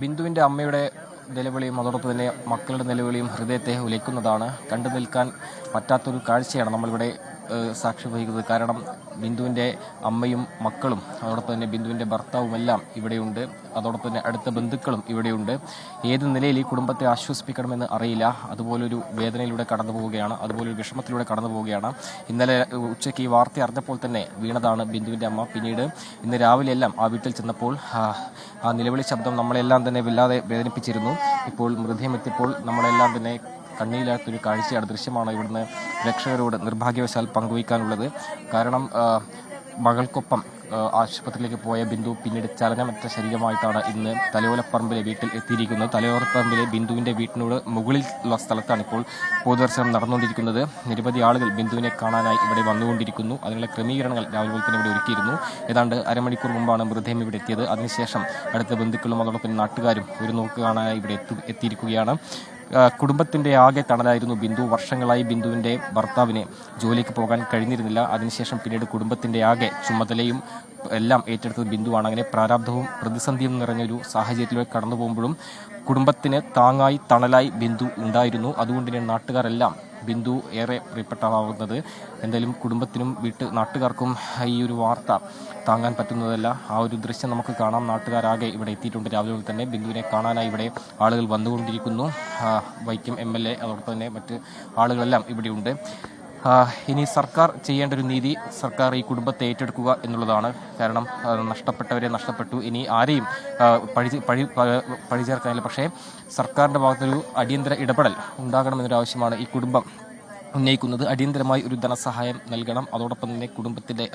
ബിന്ദുവിന്റെ അമ്മയുടെ നിലവിളിയും അതോടൊപ്പം തന്നെ മക്കളുടെ നിലവിളിയും ഹൃദയത്തെ ഉലയ്ക്കുന്നതാണ്. കണ്ടു നിൽക്കാൻ പറ്റാത്തൊരു കാഴ്ചയാണ് നമ്മളിവിടെ സാക്ഷ്യം വഹിക്കുന്നത്. കാരണം ബിന്ദുവിന്റെ അമ്മയും മക്കളും അതോടൊപ്പം തന്നെ ബിന്ദുവിന്റെ ഭർത്താവും എല്ലാം ഇവിടെയുണ്ട്. അതോടൊപ്പം തന്നെ അടുത്ത ബന്ധുക്കളും ഇവിടെയുണ്ട്. ഏത് നിലയിൽ ഈ കുടുംബത്തെ ആശ്വസിപ്പിക്കണമെന്ന് അറിയില്ല. അതുപോലൊരു വേദനയിലൂടെ കടന്നു പോവുകയാണ്. അതുപോലൊരു വിഷമത്തിലൂടെ കടന്നു പോവുകയാണ്. ഇന്നലെ ഉച്ചയ്ക്ക് ഈ വാർത്ത അറിഞ്ഞപ്പോൾ തന്നെ വീണതാണ് ബിന്ദുവിന്റെ അമ്മ. പിന്നീട് ഇന്ന് രാവിലെ എല്ലാം ആ വീട്ടിൽ ചെന്നപ്പോൾ ആ, നിലവിളി ശബ്ദം നമ്മളെല്ലാം തന്നെ വല്ലാതെ വേദനിപ്പിച്ചിരുന്നു. ഇപ്പോൾ മൃതദേഹം എത്തിയപ്പോൾ നമ്മളെല്ലാം തന്നെ കണ്ണീരില്ലാത്തൊരു കാഴ്ചയാണ് ദൃശ്യമാണ് ഇവിടുന്ന് രക്ഷകരോട് നിർഭാഗ്യവശാൽ പങ്കുവയ്ക്കാനുള്ളത്. കാരണം മകൾക്കൊപ്പം ആശുപത്രിയിലേക്ക് പോയ ബിന്ദു പിന്നീട് ചലനമറ്റ ശരീരമായിട്ടാണ് ഇന്ന് തലയോലപ്പറമ്പിലെ വീട്ടിൽ എത്തിയിരിക്കുന്നത്. തലയോലപ്പറമ്പിലെ ബിന്ദുവിന്റെ വീട്ടിനോട് മുകളിൽ ഉള്ള സ്ഥലത്താണ് ഇപ്പോൾ പൊതുദർശനം നടന്നുകൊണ്ടിരിക്കുന്നത്. നിരവധി ആളുകൾ ബിന്ദുവിനെ കാണാനായി ഇവിടെ വന്നുകൊണ്ടിരിക്കുന്നു. അതിനുള്ള ക്രമീകരണങ്ങൾ രാവിലെ തന്നെ ഇവിടെ ഒരുക്കിയിരുന്നു. ഏതാണ്ട് അരമണിക്കൂർ മുമ്പാണ് മൃതദേഹം ഇവിടെ എത്തിയത്. അതിനുശേഷം അടുത്ത ബന്ധുക്കളും അതോടൊപ്പം നാട്ടുകാരും ഒരു നോക്ക് കാണാനായി ഇവിടെ എത്തി എത്തിയിരിക്കുകയാണ്. ആ, കുടുംബത്തിന്റെ ആകെ തണലായിരുന്നു ബിന്ദു. വർഷങ്ങളായി ബിന്ദുവിന്റെ ഭർത്താവിന് ജോലിക്ക് പോകാൻ കഴിഞ്ഞിരുന്നില്ല. അതിനുശേഷം പിന്നീട് കുടുംബത്തിന്റെ ആകെ ചുമതലയും എല്ലാം ഏറ്റെടുത്തത് ബിന്ദുവാണ്. അങ്ങനെ പ്രാരാബ്ധവും പ്രതിസന്ധിയും നിറഞ്ഞൊരു സാഹചര്യത്തിലൂടെ കടന്നു പോകുമ്പോഴും കുടുംബത്തിന് താങ്ങായി തണലായി ബിന്ദു ഉണ്ടായിരുന്നു. അതുകൊണ്ട് തന്നെ നാട്ടുകാരെല്ലാം ബിന്ദു ഏറെ പ്രിയപ്പെട്ട ആളാവുന്നത് എന്തായാലും കുടുംബത്തിനും വീട്ട് നാട്ടുകാർക്കും ഈ ഒരു വാർത്ത താങ്ങാൻ പറ്റുന്നതല്ല. ആ ഒരു ദൃശ്യം നമുക്ക് കാണാം. നാട്ടുകാരാകെ ഇവിടെ എത്തിയിട്ടുണ്ട്. രാവിലെ തന്നെ ബിന്ദുവിനെ കാണാനായി ഇവിടെ ആളുകൾ വന്നുകൊണ്ടിരിക്കുന്നു. വൈക്കം എം എൽ എ അതോടൊപ്പം തന്നെ മറ്റ് ആളുകളെല്ലാം ഇവിടെയുണ്ട്. ഇനി സർക്കാർ ചെയ്യേണ്ട ഒരു നീതി സർക്കാർ ഈ കുടുംബത്തെ ഏറ്റെടുക്കുക എന്നുള്ളതാണ്. കാരണം നഷ്ടപ്പെട്ടവരെ നഷ്ടപ്പെട്ടു. ഇനി ആരെയും പഴി പഴി പഴി ചേർക്കാനില്ല പക്ഷേ സർക്കാരിന്റെ ഭാഗത്തൊരു അടിയന്തര ഇടപെടൽ ഉണ്ടാകണമെന്നൊരു ആവശ്യമാണ് ഈ കുടുംബം ഉന്നയിക്കുന്നത്. അടിയന്തരമായി ഒരു ധനസഹായം നൽകണം. അതോടൊപ്പം തന്നെ കുടുംബത്തിന്റെ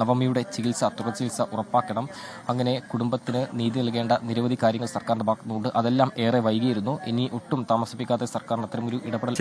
നവമിയുടെ ചികിത്സ തുടർ ചികിത്സ ഉറപ്പാക്കണം. അങ്ങനെ കുടുംബത്തിന് നീതി നൽകേണ്ട നിരവധി കാര്യങ്ങൾ സർക്കാരിന്റെ ഭാഗത്തുനിന്നുണ്ട്. അതെല്ലാം ഏറെ വൈകിയിരുന്നു. ഇനി ഒട്ടും താമസിപ്പിക്കാതെ സർക്കാരിന് അത്തരമൊരു ഇടപെടൽ